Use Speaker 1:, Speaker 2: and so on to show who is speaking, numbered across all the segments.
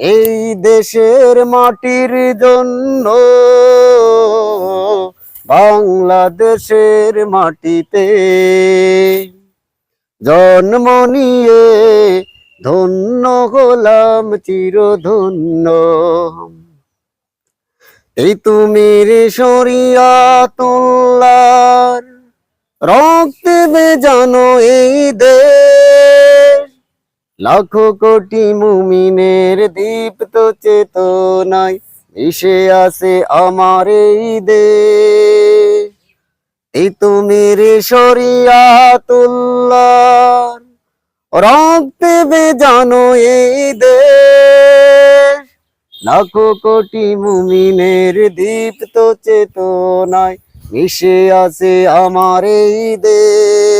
Speaker 1: এই দেশের মাটির জন্য বাংলাদেশের মাটিতে জন্ম নিয়ে ধন্য হলাম চিরধন্য। এই তুমি রে সরিয়া তোলার রক্তে জানো এই দেশ। লাখো কোটি মুমিনের দীপ্ত চেতনায় মিশে আছে আমার এই দেশ। এই তুমি রে সরিয়া তুল্লার রক্তে জানো এই দেশ। লাখো কোটি মুমিনের দীপ্ত চেতনায় মিশে আছে আমার এই দেশ।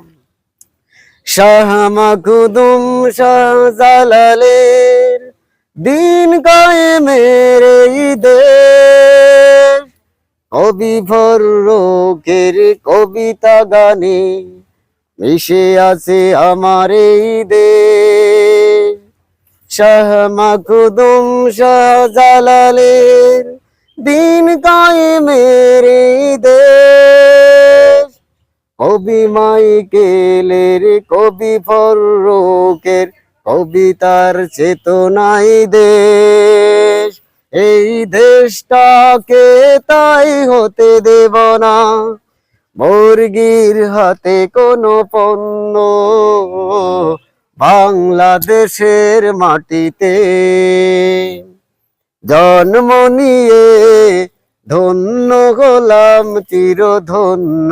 Speaker 1: শাহমাকুদুম শাহজালালের দিন কায়েমের দেশ কবি ফররোকের কবিতা গানে মিশে আছে আমার এই দেশ শাহমাকুদুম শাহজালালের দিন কায়েমের দেশ কবি মাইকেলের, কবি ফররোকের কবিতার চেতনাই দেশ। এই দেশটাকে তাই হতে দেব না। মুরগির হাতে কোনো পণ্য। বাংলাদেশের মাটিতে জন্ম নিয়ে ধন্য হলাম চিরধন্য।